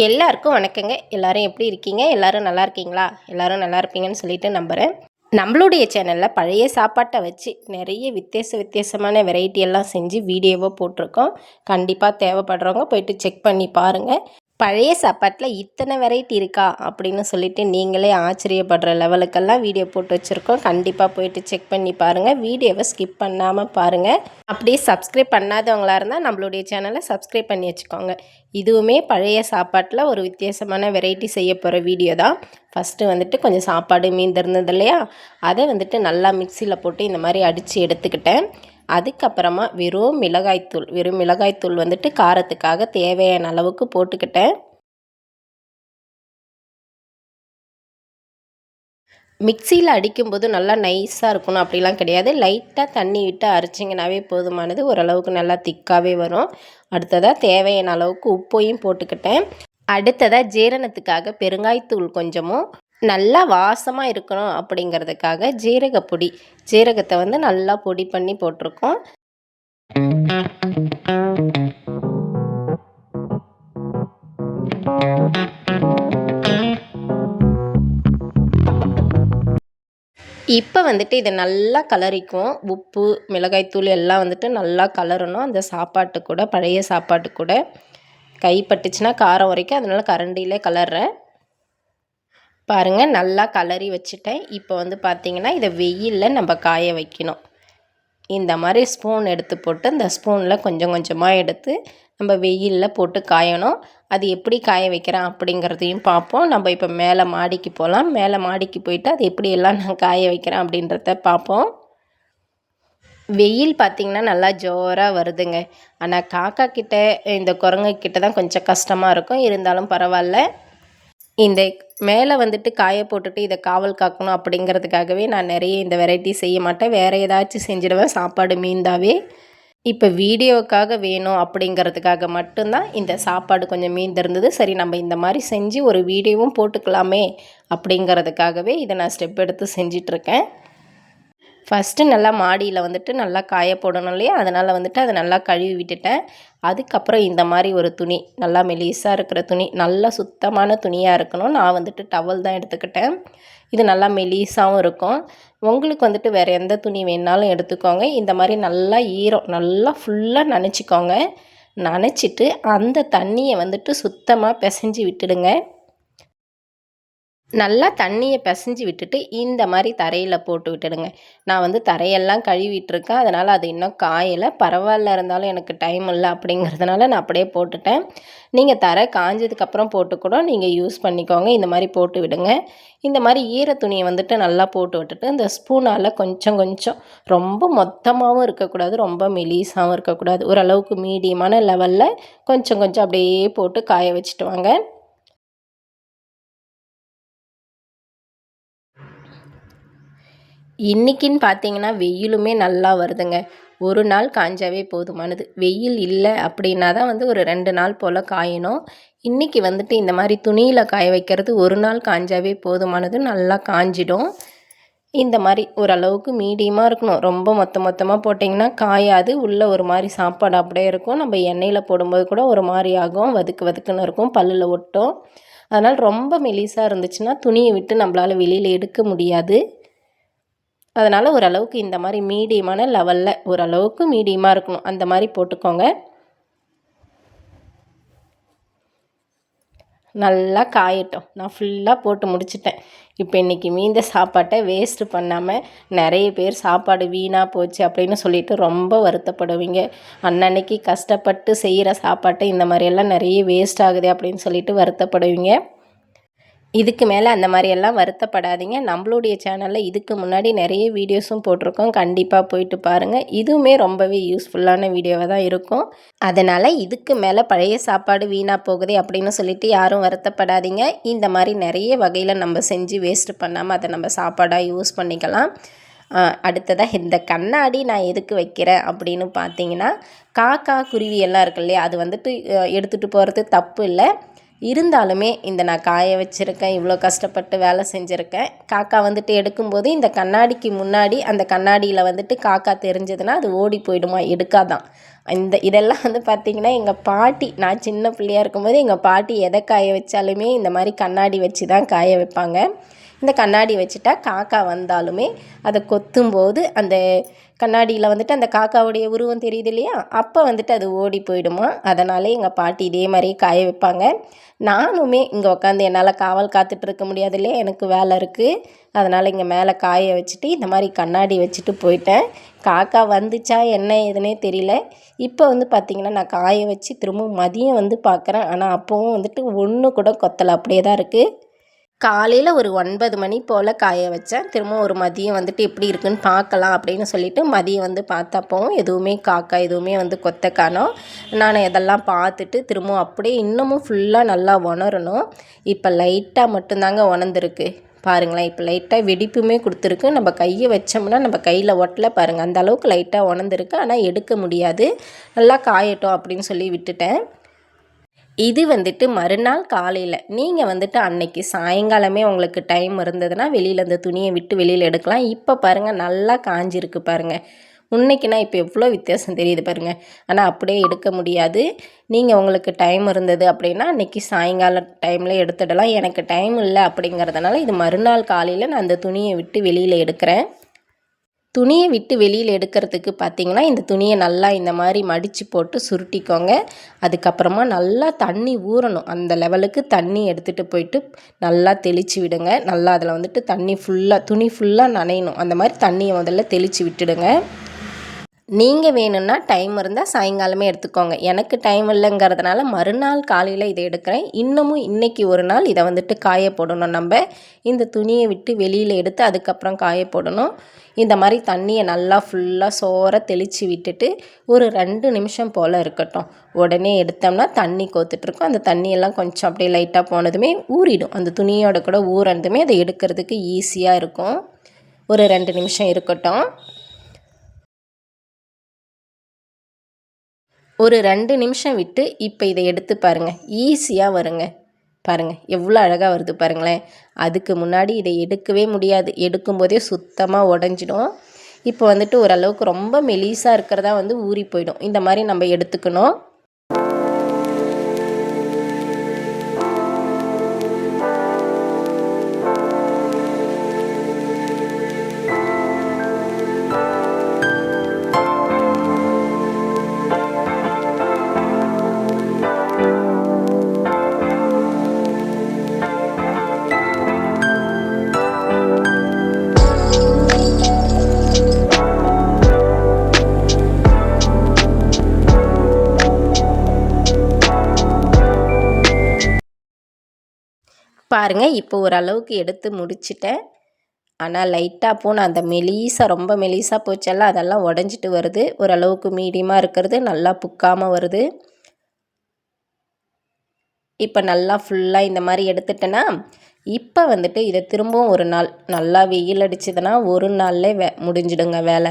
எல்லாருக்கும் வணக்கங்க. எல்லாரும் எப்படி இருக்கீங்க? எல்லாரும் நல்லா இருக்கீங்களா? எல்லாரும் நல்லா இருப்பீங்கன்னு சொல்லிட்டு நம்புகிறேன் நம்மளுடைய சேனலில் பழைய சாப்பாட்டை வச்சு நிறைய வித்தியாச வித்தியாசமான வெரைட்டி எல்லாம் செஞ்சு வீடியோவாக போட்டிருக்கோம். கண்டிப்பாக தேவைப்படுறவங்க போயிட்டு செக் பண்ணி பாருங்கள் பழைய சாப்பாட்டில் இத்தனை வெரைட்டி இருக்கா அப்படின்னு சொல்லிட்டு நீங்களே ஆச்சரியப்படுற லெவலுக்கெல்லாம் வீடியோ போட்டு வச்சுருக்கோம். கண்டிப்பாக போயிட்டு செக் பண்ணி பாருங்கள் வீடியோவை ஸ்கிப் பண்ணாமல் பாருங்கள் அப்படியே சப்ஸ்கிரைப் பண்ணாதவங்களா இருந்தால் நம்மளுடைய சேனலை சப்ஸ்கிரைப் பண்ணி வச்சுக்கோங்க. இதுவுமே பழைய சாப்பாட்டில் ஒரு வித்தியாசமான வெரைட்டி செய்ய போகிற வீடியோ தான். ஃபஸ்ட்டு வந்துட்டு கொஞ்சம் சாப்பாடு மீந்திருந்தது இல்லையா? அதை வந்துட்டு நல்லா மிக்சியில் போட்டு இந்த மாதிரி அடித்து எடுத்துக்கிட்டேன். அதுக்கப்புறமா வெறும் மிளகாய்த்தூள் வெறும் மிளகாய்த்தூள் வந்துட்டு காரத்துக்காக தேவையான அளவுக்கு போட்டுக்கிட்டேன். மிக்சியில் அடிக்கும்போது நல்லா நைஸாக இருக்கணும் அப்படிலாம் கிடையாது. லைட்டாக தண்ணி விட்டு அரைச்சிங்கனாவே போதுமானது. ஓரளவுக்கு நல்லா திக்காகவே வரும். அடுத்ததாக தேவையான அளவுக்கு உப்பையும் போட்டுக்கிட்டேன். அடுத்ததாக ஜீரணத்துக்காக பெருங்காயத்தூள் கொஞ்சமும். நல்லா வாசமாக இருக்கணும் அப்படிங்கிறதுக்காக ஜீரகப்பொடி. ஜீரகத்தை வந்து நல்லா பொடி பண்ணி போட்டிருக்கோம். இப்போ வந்துட்டு இதை நல்லா கலரிக்கும். உப்பு மிளகாய்த்தூள் எல்லாம் வந்துட்டு நல்லா கலரணும். அந்த சாப்பாட்டு கூட பழைய சாப்பாட்டு கூட. கை பட்டுச்சுன்னா காரம் வரைக்கும் அதனால் கரண்டிலே கலர்றேன். பாருங்கள் நல்லா கலரி வச்சுட்டேன். இப்போ வந்து பார்த்திங்கன்னா இதை வெயிலில் நம்ம காய வைக்கணும். இந்த மாதிரி ஸ்பூன் எடுத்து போட்டு இந்த ஸ்பூனில் கொஞ்சம் கொஞ்சமாக எடுத்து நம்ம வெயிலில் போட்டு காயணும். அது எப்படி காய வைக்கிறேன் அப்படிங்கிறதையும் பார்ப்போம். நம்ம இப்போ மேலே மாடிக்கு போகலாம் மேலே மாடிக்கு போயிட்டு அது எப்படியெல்லாம் நான் காய வைக்கிறேன் அப்படின்றத பார்ப்போம். வெயில் பார்த்திங்கன்னா நல்லா ஜோராக வருதுங்க. ஆனால் காக்கா கிட்ட இந்த குரங்கு கிட்ட தான் கொஞ்சம் கஷ்டமாக இருக்கும். இருந்தாலும் பரவாயில்ல. இந்த மேலே வந்துட்டு காய போட்டுட்டு இதை காவல் காக்கணும் அப்படிங்கிறதுக்காகவே நான் நிறைய இந்த வெரைட்டி செய்ய மாட்டேன். வேறு ஏதாச்சும் செஞ்சிடுவேன். சாப்பாடு மீந்தாவே இப்போ வீடியோவுக்காக வேணும் அப்படிங்கிறதுக்காக மட்டும்தான் இந்த சாப்பாடு கொஞ்சம் மீந்திருந்தது. சரி நம்ம இந்த மாதிரி செஞ்சு ஒரு வீடியோவும் போட்டுக்கலாமே அப்படிங்கிறதுக்காகவே இதை நான் ஸ்டெப் எடுத்து செஞ்சிட்ருக்கேன். ஃபஸ்ட்டு நல்லா மாடியில் வந்துட்டு நல்லா காய போடணும் இல்லையா? அதனால் வந்துட்டு அதை நல்லா கழுவி விட்டுட்டேன். அதுக்கப்புறம் இந்த மாதிரி ஒரு துணி நல்லா மெலிசாக இருக்கிற துணி நல்லா சுத்தமான துணியாக இருக்கணும். நான் வந்துட்டு டவல் தான் எடுத்துக்கிட்டேன். இது நல்லா மெலிசாகவும் இருக்கும். உங்களுக்கு வந்துட்டு வேறு எந்த துணி வேணாலும் எடுத்துக்கோங்க. இந்த மாதிரி நல்லா ஈரம் நல்லா ஃபுல்லாக நனைச்சிக்கோங்க. நனைச்சிட்டு அந்த தண்ணியை வந்துட்டு சுத்தமாக பிசைஞ்சு விட்டுடுங்க. நல்லா தண்ணியை பிசைஞ்சு விட்டுட்டு இந்த மாதிரி தரையில் போட்டு விட்டுடுங்க. நான் வந்து தரையெல்லாம் கழுவிட்டுருக்கேன். அதனால் அது இன்னும் காயலை. பரவாயில்ல இருந்தாலும் எனக்கு டைம் இல்லை அப்படிங்கிறதுனால நான் அப்படியே போட்டுட்டேன். நீங்கள் தரை காஞ்சதுக்கப்புறம் போட்டு கூட நீங்கள் யூஸ் பண்ணிக்கோங்க. இந்த மாதிரி போட்டு விடுங்க. இந்த மாதிரி ஈர துணியை வந்துட்டு நல்லா போட்டு விட்டுட்டு இந்த ஸ்பூனால் கொஞ்சம் கொஞ்சம் ரொம்ப மொத்தமாகவும் இருக்கக்கூடாது. ரொம்ப மெலீஸாகவும் இருக்கக்கூடாது. ஓரளவுக்கு மீடியமான லெவலில் கொஞ்சம் கொஞ்சம் அப்படியே போட்டு காய வச்சுட்டு வாங்க. இன்றைக்கின்னு பார்த்தீங்கன்னா வெயிலுமே நல்லா வருதுங்க. ஒரு நாள் காஞ்சாவே போதுமானது. வெயில் இல்லை அப்படின்னா தான் வந்து ஒரு ரெண்டு நாள் போல் காயணும். இன்றைக்கி வந்துட்டு இந்த மாதிரி துணியில் காய வைக்கிறது ஒரு நாள் காஞ்சாவே போதுமானது நல்லா காஞ்சிடும். இந்த மாதிரி ஓரளவுக்கு மீடியமாக இருக்கணும். ரொம்ப மொத்த மொத்தமாக போட்டிங்கன்னா காயாது. உள்ளே ஒரு மாதிரி சாப்பாடு அப்படியே இருக்கும். நம்ம எண்ணெயில் போடும்போது கூட ஒரு மாதிரி ஆகும். வதுக்கு வதுக்குன்னு இருக்கும். பல்லில் ஒட்டும். அதனால் ரொம்ப மெலிசாக இருந்துச்சுன்னா துணியை விட்டு நம்மளால் வெளியில் எடுக்க முடியாது. அதனால் ஓரளவுக்கு இந்த மாதிரி மீடியமான லெவலில் ஓரளவுக்கு மீடியமாக இருக்கணும். அந்த மாதிரி போட்டுக்கோங்க. நல்லா காயட்டும். நான் ஃபுல்லாக போட்டு முடிச்சிட்டேன். இப்போ இன்றைக்கி மீந்த சாப்பாட்டை வேஸ்ட்டு பண்ணாமல் நிறைய பேர் சாப்பாடு வீணாக போச்சு அப்படின்னு சொல்லிட்டு ரொம்ப வருத்தப்படுவீங்க. அன்னன்னைக்கு கஷ்டப்பட்டு செய்கிற சாப்பாட்டை இந்த மாதிரியெல்லாம் நிறைய வேஸ்ட் ஆகுது அப்படின்னு சொல்லிட்டு வருத்தப்படுவீங்க. இதுக்கு மேலே அந்த மாதிரியெல்லாம் வருத்தப்படாதீங்க. நம்மளுடைய சேனலில் இதுக்கு முன்னாடி நிறைய வீடியோஸும் போட்டிருக்கோம். கண்டிப்பாக போயிட்டு பாருங்கள் இதுவுமே ரொம்பவே யூஸ்ஃபுல்லான வீடியோவாக தான் இருக்கும். அதனால் இதுக்கு மேலே பழைய சாப்பாடு வீணாக போகுதே அப்படின்னு சொல்லிட்டு யாரும் வருத்தப்படாதீங்க. இந்த மாதிரி நிறைய வகையில் நம்ம செஞ்சு வேஸ்ட்டு பண்ணாமல் அதை நம்ம சாப்பாடாக யூஸ் பண்ணிக்கலாம். அடுத்ததாக இந்த கண்ணாடி நான் எதுக்கு வைக்கிறேன் அப்படின்னு பார்த்தீங்கன்னா காக்கா குருவி எல்லாம் இருக்கு இல்லையா அது வந்துட்டு எடுத்துகிட்டு போகிறது தப்பு இல்லை. இருந்தாலுமே இந்த நான் காய வச்சுருக்கேன் இவ்வளோ கஷ்டப்பட்டு வேலை செஞ்சுருக்கேன். காக்கா வந்துட்டு எடுக்கும்போது இந்த கண்ணாடிக்கு முன்னாடி அந்த கண்ணாடியில் வந்துட்டு காக்கா தெரிஞ்சதுன்னா அது ஓடி போயிடுமா எடுக்காதான். இந்த இதெல்லாம் வந்து பார்த்திங்கன்னா எங்கள் பாட்டி நான் சின்ன பிள்ளையாக இருக்கும்போது எங்கள் பாட்டி எதை காய வச்சாலுமே இந்த மாதிரி கண்ணாடி வச்சு தான் காய வைப்பாங்க. இந்த கண்ணாடி வச்சுட்டா காக்கா வந்தாலுமே அதை கொத்தும்போது அந்த கண்ணாடியில் வந்துட்டு அந்த காக்காவுடைய உருவம் தெரியுது இல்லையா? அப்போ வந்துட்டு அது ஓடி போயிடுமா? அதனாலே எங்கள் பாட்டி இதே மாதிரியே காய வைப்பாங்க. நானுமே இங்கே உட்காந்து என்னால் காவல் காத்துட்டு இருக்க முடியாது இல்லையா? எனக்கு வேலை இருக்குது அதனால் இங்கே மேலே காய வச்சுட்டு இந்த மாதிரி கண்ணாடி வச்சுட்டு போயிட்டேன். காக்கா வந்துச்சா? என்ன எதுனே தெரியல. இப்போ வந்து பார்த்திங்கன்னா நான் காய வச்சு திரும்பவும் மதியம் வந்து பார்க்குறேன் ஆனால் அப்போவும் வந்துட்டு ஒன்று கூட கொத்தலை. அப்படியே தான் இருக்குது காலையில் ஒரு ஒன்பது மணி போல் காய வச்சேன். திரும்ப ஒரு மதியம் வந்துட்டு எப்படி இருக்குன்னு பார்க்கலாம் அப்படின்னு சொல்லிட்டு மதியம் வந்து பார்த்தப்பவும் எதுவுமே காக்கா எதுவுமே வந்து கொத்த காணோம் நான் இதெல்லாம் பார்த்துட்டு திரும்பவும் அப்படியே இன்னமும் ஃபுல்லாக நல்லா உணரணும். இப்போ லைட்டாக மட்டும்தாங்க உணர்ந்துருக்கு. பாருங்களேன் இப்போ லைட்டாக வெடிப்புமே கொடுத்துருக்கு. நம்ம கையை வச்சோம்னா நம்ம கையில் ஒட்டல பாருங்கள் அந்த அளவுக்கு லைட்டாக உணர்ந்துருக்கு. ஆனால் எடுக்க முடியாது. நல்லா காயட்டும் அப்படின்னு சொல்லி விட்டுட்டேன். இது வந்துட்டு மறுநாள் காலையில். நீங்கள் வந்துட்டு அன்னைக்கு சாயங்காலமே உங்களுக்கு டைம் இருந்ததுன்னா வெளியில் அந்த துணியை விட்டு வெளியில் எடுக்கலாம். இப்போ பாருங்கள் நல்லா காஞ்சிருக்கு பாருங்கள் முன்னைக்குனா இப்போ எவ்வளோ வித்தியாசம் தெரியுது பாருங்கள் ஆனால் அப்படியே எடுக்க முடியாது. நீங்கள் உங்களுக்கு டைம் இருந்தது அப்படின்னா அன்றைக்கி சாயங்கால டைமில் எடுத்துடலாம். எனக்கு டைம் இல்லை அப்படிங்கிறதுனால இது மறுநாள் காலையில் நான் அந்த துணியை விட்டு வெளியில் எடுக்கிறேன். துணியை விட்டு வெளியில் எடுக்கிறதுக்கு பார்த்திங்கன்னா இந்த துணியை நல்லா இந்த மாதிரி மடித்து போட்டு சுருட்டிக்கோங்க. அதுக்கப்புறமா நல்லா தண்ணி ஊறணும். அந்த லெவலுக்கு தண்ணி எடுத்துகிட்டு போயிட்டு நல்லா தெளித்து விடுங்க. நல்லா அதில் வந்துட்டு தண்ணி ஃபுல்லாக துணி ஃபுல்லாக நனையணும். அந்த மாதிரி தண்ணியை முதல்ல தெளித்து விட்டுடுங்க. நீங்கள் வேணும்னா டைம் இருந்தால் சாயங்காலமே எடுத்துக்கோங்க. எனக்கு டைம் இல்லைங்கிறதுனால மறுநாள் காலையில் இதை எடுக்கிறேன். இன்னமும் இன்றைக்கி ஒரு நாள் இதை வந்துட்டு காய போடணும். நம்ம இந்த துணியை விட்டு வெளியில் எடுத்து அதுக்கப்புறம் காய போடணும். இந்த மாதிரி தண்ணியை நல்லா ஃபுல்லாக சோற தெளித்து விட்டுட்டு ஒரு ரெண்டு நிமிஷம் போல் இருக்கட்டும். உடனே எடுத்தோம்னா தண்ணி கோத்துட்ருக்கோம் அந்த தண்ணியெல்லாம் கொஞ்சம் அப்படியே லைட்டாக போனதுமே ஊறிடும். அந்த துணியோட கூட ஊறனதுமே அதை எடுக்கிறதுக்கு ஈஸியாக இருக்கும். ஒரு ரெண்டு நிமிஷம் இருக்கட்டும். ஒரு ரெண்டு நிமிஷம் விட்டு இப்போ இதை எடுத்து பாருங்கள் ஈஸியாக வருங்க. பாருங்கள் எவ்வளோ அழகாக வருது பாருங்களேன். அதுக்கு முன்னாடி இதை எடுக்கவே முடியாது. எடுக்கும்போதே சுத்தமாக உடஞ்சிடும். இப்போ வந்துட்டு ஓரளவுக்கு ரொம்ப மெலிசாக இருக்கிறதா வந்து ஊறி போயிடும். இந்த மாதிரி நம்ம எடுத்துக்கணும். பாருங்கள் இப்போ ஓரளவுக்கு எடுத்து முடிச்சிட்டேன். ஆனால் லைட்டாக போன அந்த மெலீஸாக ரொம்ப மெலீஸாக போச்செல்லாம் அதெல்லாம் உடஞ்சிட்டு வருது. ஓரளவுக்கு மீடியமாக இருக்கிறது நல்லா புக்காமல் வருது. இப்போ நல்லா ஃபுல்லாக இந்த மாதிரி எடுத்துட்டேன்னா இப்போ வந்துட்டு இதை திரும்பவும் ஒரு நாள் நல்லா வெயில் அடிச்சதுன்னா ஒரு நாள்லே வே முடிஞ்சிடுங்க வேலை.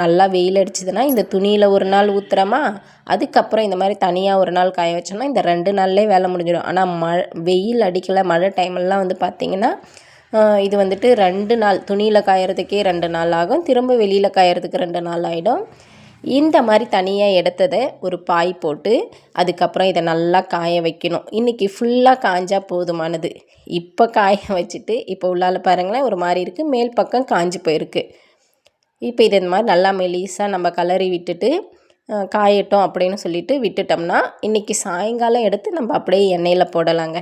நல்லா வெயில் அடிச்சதுன்னா இந்த துணியில் ஒரு நாள் ஊற்றுறோமா அதுக்கப்புறம் இந்த மாதிரி தனியாக ஒரு நாள் காய வச்சோம்னா இந்த ரெண்டு நாள்லேயே வேலை முடிஞ்சிடும். ஆனால் மழை வெயில் அடிக்கலை மழை டைம்லாம் வந்து பார்த்திங்கன்னா இது வந்துட்டு ரெண்டு நாள் துணியில் காயறதுக்கே ரெண்டு நாள் ஆகும். திரும்ப வெளியில் காயறதுக்கு ரெண்டு நாள் ஆகிடும் இந்த மாதிரி தனியாக எடுத்ததை ஒரு பாய் போட்டு அதுக்கப்புறம் இதை நல்லா காய வைக்கணும். இன்றைக்கி ஃபுல்லாக காஞ்சால் போதுமானது. இப்போ காய வச்சுட்டு இப்போ உள்ளால் பாருங்களேன் ஒரு மாதிரி இருக்குது மேல் பக்கம் காஞ்சி போயிருக்கு. இப்போ இது இந்த மாதிரி நல்லா மெலிசாக நம்ம கலரி விட்டுட்டு காயட்டும் அப்படின்னு சொல்லிட்டு விட்டுட்டோம்னா இன்றைக்கி சாயங்காலம் எடுத்து நம்ம அப்படியே எண்ணெயில் போடலாங்க.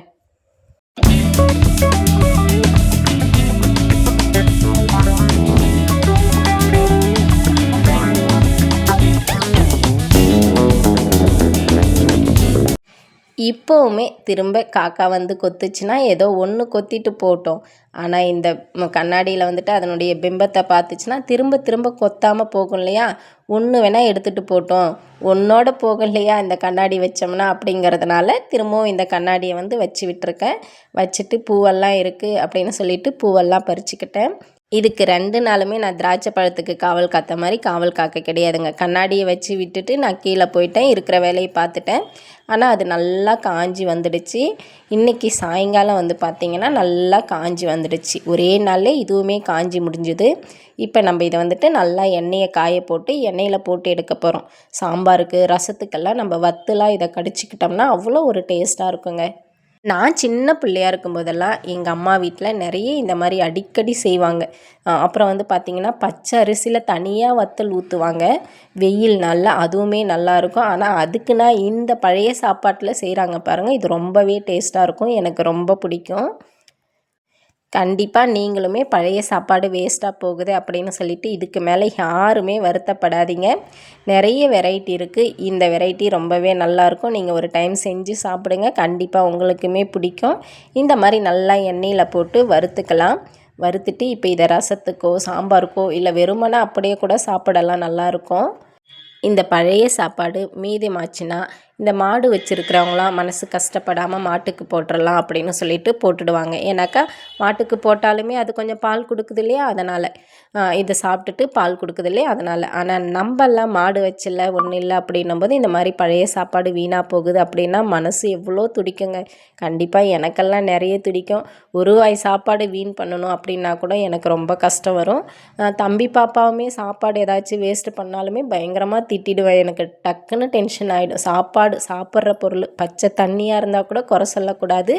இப்போவுமே திரும்ப காக்கா வந்து கொத்துச்சுன்னா ஏதோ ஒன்று கொத்திட்டு போட்டோம். ஆனால் இந்த கண்ணாடியில் வந்துட்டு அதனுடைய பிம்பத்தை பார்த்துச்சுன்னா திரும்ப திரும்ப கொத்தாமல் போகும் இல்லையா? ஒன்று வேணால் எடுத்துகிட்டு போட்டோம். ஒன்றோட போகும் இல்லையா இந்த கண்ணாடி வச்சோம்னா அப்படிங்கிறதுனால திரும்பவும் இந்த கண்ணாடியை வந்து வச்சு விட்டுருக்கேன். வச்சுட்டு பூவெல்லாம் இருக்குது அப்படின்னு சொல்லிட்டு பூவெல்லாம் பறிச்சுக்கிட்டேன். இதுக்கு ரெண்டு நாளுமே நான் திராட்சை பழத்துக்கு காவல் காத்த மாதிரி காவல் காக்க கிடையாதுங்க. கண்ணாடியை வச்சு விட்டுட்டு நான் கீழே போயிட்டேன் இருக்கிற வேலையை பார்த்துட்டேன். ஆனால் அது நல்லா காஞ்சி வந்துடுச்சு. இன்றைக்கி சாயங்காலம் வந்து பார்த்திங்கன்னா நல்லா காஞ்சி வந்துடுச்சு. ஒரே நாளில் இதுவுமே காஞ்சி முடிஞ்சுது. இப்போ நம்ம இதை வந்துட்டு நல்லா எண்ணெயை காய போட்டு எண்ணெயில் போட்டு எடுக்க போகிறோம் சாம்பாருக்கு ரசத்துக்கெல்லாம் நம்ம வத்துலாம் இதை கடிச்சிக்கிட்டோம்னா அவ்வளோ ஒரு டேஸ்ட்டாக இருக்குங்க. நான் சின்ன பிள்ளையா இருக்கும்போதெல்லாம் எங்கள் அம்மா வீட்டில் நிறைய இந்த மாதிரி அடிக்கடி செய்வாங்க. அப்புறம் வந்து பார்த்திங்கன்னா பச்சை அரிசியில் தனியாக வத்தல் ஊற்றுவாங்க வெயில் நல்லா அதுவுமே நல்லாயிருக்கும் ஆனால் அதுக்குன்னா இந்த பழைய சாப்பாட்டில் செய்கிறாங்க பாருங்கள் இது ரொம்பவே டேஸ்ட்டாக இருக்கும். எனக்கு ரொம்ப பிடிக்கும். கண்டிப்பாக நீங்களுமே பழைய சாப்பாடு வேஸ்ட்டாக போகுது அப்படின்னு சொல்லிட்டு இதுக்கு மேலே யாருமே வருத்தப்படாதீங்க. நிறைய வெரைட்டி இருக்குது இந்த வெரைட்டி ரொம்பவே நல்லாயிருக்கும் நீங்கள் ஒரு டைம் செஞ்சு சாப்பிடுங்க. கண்டிப்பாக உங்களுக்குமே பிடிக்கும். இந்த மாதிரி நல்லா எண்ணெயில் போட்டு வறுத்துக்கலாம். வறுத்துட்டு இப்போ இதை ரசத்துக்கோ சாம்பாருக்கோ இல்லை வெறுமனா அப்படியே கூட சாப்பிடலாம். நல்லாயிருக்கும் இந்த பழைய சாப்பாடு மீதமாச்சுன்னா இந்த மாடு வச்சுருக்கிறவங்களாம் மனசு கஷ்டப்படாமல் மாட்டுக்கு போட்டுடலாம் அப்படின்னு சொல்லிட்டு போட்டுடுவாங்க. ஏன்னாக்கா மாட்டுக்கு போட்டாலுமே அது கொஞ்சம் பால் கொடுக்குது இல்லையா? அதனால் இதை சாப்பிட்டுட்டு பால் கொடுக்குது இல்லையா? அதனால். ஆனால் நம்மெல்லாம் மாடு வச்சில்ல ஒன்றும் இல்லை அப்படின்னும் போது இந்த மாதிரி பழைய சாப்பாடு வீணாக போகுது அப்படின்னா மனசு எவ்வளோ துடிக்குங்க. கண்டிப்பாக எனக்கெல்லாம் நிறைய துடிக்கும். ஒரு வாய் சாப்பாடு வீண் பண்ணணும் அப்படின்னா கூட எனக்கு ரொம்ப கஷ்டம் வரும். தம்பி பாப்பாவுமே சாப்பாடு ஏதாச்சும் வேஸ்ட் பண்ணாலுமே பயங்கரமாக திட்டிடுவேன். எனக்கு டக்குன்னு டென்ஷன் ஆகிடும் சாப்பாடு சாப்பாடு சாப்பிட்ற பொருள். பச்சை தண்ணியாக இருந்தால் கூட குறை சொல்லக்கூடாது.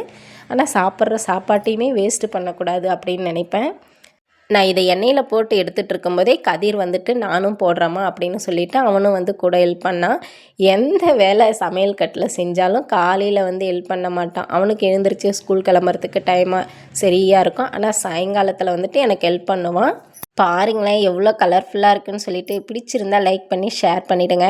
ஆனால் சாப்பிட்ற சாப்பாட்டையுமே வேஸ்ட்டு பண்ணக்கூடாது அப்படின்னு நினைப்பேன். நான் இதை எண்ணெயில் போட்டு எடுத்துகிட்டு இருக்கும்போதே கதிர் வந்துட்டு நானும் போடுறேம்மா அப்படின்னு சொல்லிவிட்டு அவனும் வந்து கூட ஹெல்ப் பண்ணான் எந்த வேலை சமையல் கட்டில் செஞ்சாலும் காலையில் வந்து ஹெல்ப் பண்ண மாட்டான். அவனுக்கு எழுந்திரிச்சு ஸ்கூல் கிளம்புறதுக்கு டைமாக சரியாக இருக்கும். ஆனால் சாயங்காலத்தில் வந்துட்டு எனக்கு ஹெல்ப் பண்ணுவான். பாருங்களேன் எவ்வளோ கலர்ஃபுல்லாக இருக்குன்னு சொல்லிட்டு பிடிச்சிருந்தா லைக் பண்ணி ஷேர் பண்ணிவிடுங்க